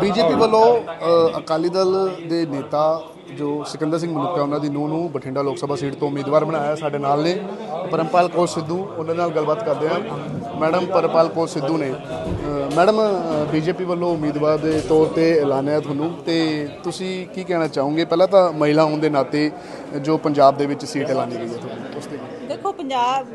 BJP ਵੱਲੋਂ ਅ, ਅਕਾਲੀ ਦਲ ਦੇ ਨੇਤਾ ਜੋ ਸਿਕੰਦਰ ਸਿੰਘ ਮਲੂਕਾ ਉਹਨਾਂ ਦੀ ਨੂੰਹ ਨੂੰ ਬਠਿੰਡਾ ਲੋਕ ਸਭਾ ਸੀਟ ਤੋਂ ਉਮੀਦਵਾਰ ਬਣਾਇਆ ਸਾਡੇ ਨਾਲ ਨੇ। ਪਰਮਪਾਲ ਕੌਰ ਸਿੱਧੂ ਉਹਨਾਂ ਨਾਲ ਗੱਲਬਾਤ ਕਰਦੇ ਹਾਂ। ਮੈਡਮ ਪਰਪਾਲ ਕੌਰ ਸਿੱਧੂ ਨੇ। ਅ, ਮੈਡਮ ਬੀਜੇਪੀ ਵੱਲੋਂ ਉਮੀਦਵਾਰ ਦੇ ਤੌਰ ਤੇ ਐਲਾਨਿਆ ਤੁਹਾਨੂੰ। ਤੇ ਤੁਸੀਂ ਕੀ ਕਹਿਣਾ ਚਾਹੋਗੇ? ਪਹਿਲਾਂ ਤਾਂ ਮਹਿਲਾ ਹੋਣ ਦੇ ਨਾਤੇ ਜੋ ਪੰਜਾਬ ਦੇ ਵਿੱਚ ਸੀਟ ਐਲਾਨੀ ਗਈ ਹੈ ਤੁਹਾਨੂੰ ਉਸ ਤੇ। ਦੇਖੋ ਪੰਜਾਬ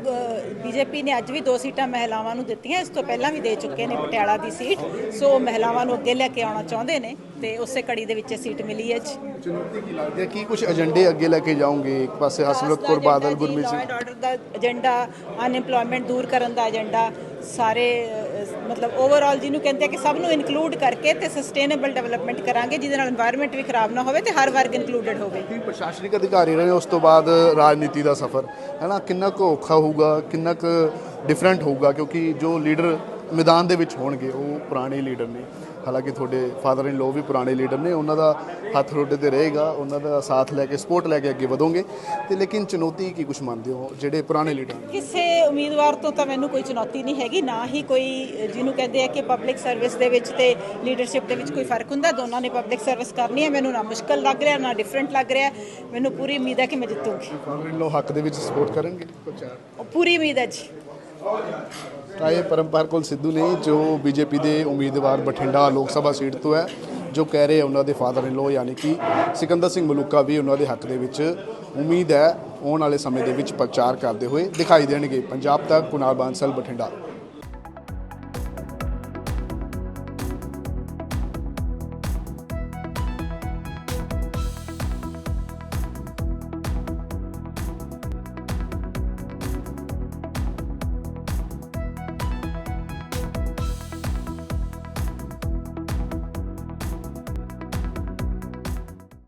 ਬੀਜੇਪੀ ਨੇ ਅੱਜ ਵੀ ਦੋ ਸੀਟਾਂ ਮਹਿਲਾਵਾਂ ਨੂੰ ਦਿੱਤੀਆਂ ਇਸ ਤੋਂ ਪਹਿਲਾਂ ਵੀ ਦੇ ਚੁੱਕੇ ਨੇ ਪਟਿਆਲਾ ਦੀ ਸੀਟ। ਸੋ ਮਹਿਲਾਵਾਂ ਨੂੰ ਅੱਗੇ ਲੈ ਕੇ ਆਉਣਾ ਚਾਹੁੰਦੇ ਨੇ। ਤੇ ਉਸੇ ਘੜੀ ਦੇ ਵਿੱਚ ਸੀਟ ਮਿਲੀ ਹੈ ਜੀ। ਚੁਣੌਤੀ ਕੀ ਲੱਗਦੀ ਹੈ ਕੀ ਕੁਝ ਏਜੰਡੇ ਅੱਗੇ ਲੈ ਕੇ ਜਾਓਗੇ? ਇੱਕ ਪਾਸੇ ਹਸਮੁਖ ਬਾਦਲ ਗੁਰਮੀਤ ਸਿੰਘ। ਆਰਡਰ ਦਾ ਏਜੰਡਾ ਅਨਐਮਪਲੋਇਮੈਂਟ ਦੂਰ ਕਰਨ ਦਾ ਏਜੰਡਾ ਸਾਰੇ ਮਤਲਬ ਓਵਰਆਲ ਜਿਹਨੂੰ ਕਹਿੰਦੇ ਆ ਕਿ ਸਭ ਨੂੰ ਇਨਕਲੂਡ ਕਰਕੇ ਤੇ ਸਸਟੇਨੇਬਲ ਡਿਵੈਲਪਮੈਂਟ ਕਰਾਂਗੇ ਜਿਹਦੇ ਨਾਲ এনवायरमेंट ਵੀ ਖਰਾਬ ਨਾ ਹੋਵੇ ਤੇ ਹਰ ਵਰਗ ਇਨਕਲੂਡਡ ਹੋਵੇ। ਤੁਸੀਂ ਪ੍ਰਸ਼ਾਸਨਿਕ ਅਧਿਕਾਰੀ ਰਹੇ ਉਸ ਤੋਂ ਬਾਅਦ ਰਾਜਨੀਤੀ ਦਾ ਸਫ਼ਰ? ਹੈ ਨਾ ਕਿੰਨਾ ਕੁ ਔਖਾ ਹੋਊਗਾ? ਕਿੰਨਾ ਕੁ ਡਿਫਰੈਂਟ ਹੋਊਗਾ ਕਿਉਂਕਿ ਜੋ ਲੀਡਰ ਮੈਦਾਨ ਦੇ ਵਿੱਚ ਹੋਣਗੇ ਉਹ ਪੁਰਾਣੇ ਲੀਡਰ ਨੇ। ਹਾਲਾਂਕਿ ਤੁਹਾਡੇ ਫਾਦਰ ਇਨ ਲੋ ਵੀ ਪੁਰਾਣੇ ਲੀਡਰ ਨੇ ਉਹਨਾਂ ਦਾ ਹੱਥ ਤੁਹਾਡੇ ਤੇ ਰਹੇਗਾ ਉਹਨਾਂ ਦਾ ਸਾਥ ਲੈ ਕੇ ਸਪੋਰਟ ਲੈ ਕੇ ਅੱਗੇ ਵਧੋਗੇ। ਤੇ ਲੇਕਿਨ ਚੁਣੌਤੀ ਕੀ ਕੁਝ ਮੰਨਦੇ ਹੋ ਜਿਹੜੇ ਪੁਰਾਣੇ ਲੀਡਰ ਕਿਸੇ ਉਮੀਦਵਾਰ ਤੋਂ ਤਾਂ ਮੈਨੂੰ ਕੋਈ ਚੁਣੌਤੀ ਨਹੀਂ ਹੈਗੀ ਨਾ ਹੀ ਕੋਈ ਜਿਹਨੂੰ ਕਹਿੰਦੇ ਆ ਕਿ ਪਬਲਿਕ ਸਰਵਿਸ ਦੇ ਵਿੱਚ ਤੇ ਲੀਡਰਸ਼ਿਪ ਦੇ ਵਿੱਚ ਕੋਈ ਫ਼ਰਕ ਹੁੰਦਾ ਦੋਨਾਂ ਨੇ ਪਬਲਿਕ ਸਰਵਿਸ ਕਰਨੀ ਹੈ। ਮੈਨੂੰ ਨਾ ਮੁਸ਼ਕਲ ਲੱਗ ਰਿਹਾ ਨਾ ਡਿਫਰੈਂਟ ਲੱਗ ਰਿਹਾ। ਮੈਨੂੰ ਪੂਰੀ ਉਮੀਦ ਹੈ ਕਿ ਮੈਂ ਜਿੱਤੂਗੀ। ਫਾਦਰ ਇਨ ਲੋ ਹੱਕ ਦੇ ਵਿੱਚ ਸਪੋਰਟ ਕਰਨਗੇ? ਉਹ ਪੂਰੀ ਉਮੀਦ ਹੈ ਜੀ। ਤਾਂ ਇਹ ਪਰਮਪਾਰ ਕੋਲ ਸਿੱਧੂ ਨੇ ਜੋ ਬੀਜੇਪੀ ਦੇ ਉਮੀਦਵਾਰ ਬਠਿੰਡਾ ਲੋਕ ਸਭਾ ਸੀਟ ਤੋਂ ਹੈ, ਜੋ ਕਹਿ ਰਹੇ ਉਹਨਾਂ ਦੇ ਫਾਦਰ ਇਨ ਲੋ ਯਾਨੀ ਕਿ ਸਿਕੰਦਰ ਸਿੰਘ ਮਲੂਕਾ ਵੀ ਉਹਨਾਂ ਦੇ ਹੱਕ ਦੇ ਵਿੱਚ ਉਮੀਦ ਹੈ ਆਉਣ ਵਾਲੇ ਸਮੇਂ ਦੇ ਵਿੱਚ ਪ੍ਰਚਾਰ ਕਰਦੇ ਹੋਏ ਦਿਖਾਈ ਦੇਣਗੇ। ਪੰਜਾਬ ਤੱਕ ਕੁਨਾਲ ਬਾਂਸਲ, ਬਠਿੰਡਾ।